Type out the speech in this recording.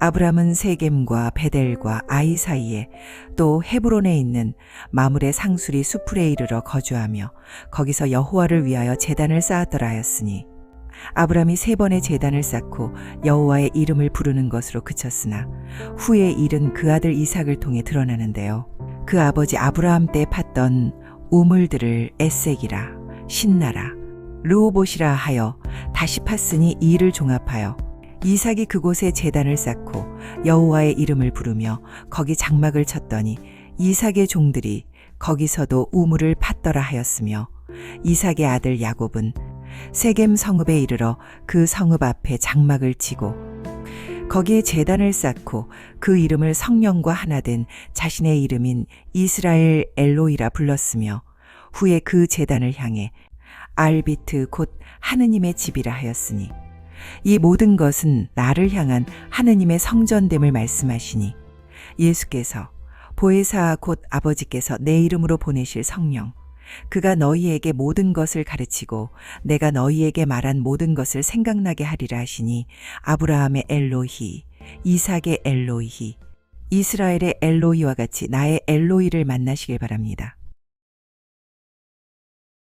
아브람은 세겜과 베델과 아이 사이에 또 헤브론에 있는 마물의 상수리 수풀에 이르러 거주하며 거기서 여호와를 위하여 제단을 쌓았더라 하였으니 아브람이 세 번의 제단을 쌓고 여호와의 이름을 부르는 것으로 그쳤으나 후에 일은 그 아들 이삭을 통해 드러나는데요. 그 아버지 아브라함 때 팠던 우물들을 에색이라 신나라 르호봇이라 하여 다시 팠으니 이 일을 종합하여 이삭이 그곳에 제단을 쌓고 여호와의 이름을 부르며 거기 장막을 쳤더니 이삭의 종들이 거기서도 우물을 팠더라 하였으며 이삭의 아들 야곱은 세겜 성읍에 이르러 그 성읍 앞에 장막을 치고 거기에 제단을 쌓고 그 이름을 성령과 하나 된 자신의 이름인 이스라엘 엘로이라 불렀으며 후에 그 제단을 향해 알비트 곧 하느님의 집이라 하였으니 이 모든 것은 나를 향한 하느님의 성전됨을 말씀하시니 예수께서 보혜사 곧 아버지께서 내 이름으로 보내실 성령 그가 너희에게 모든 것을 가르치고 내가 너희에게 말한 모든 것을 생각나게 하리라 하시니 아브라함의 엘로히 이삭의 엘로히 이스라엘의 엘로히와 같이 나의 엘로히를 만나시길 바랍니다.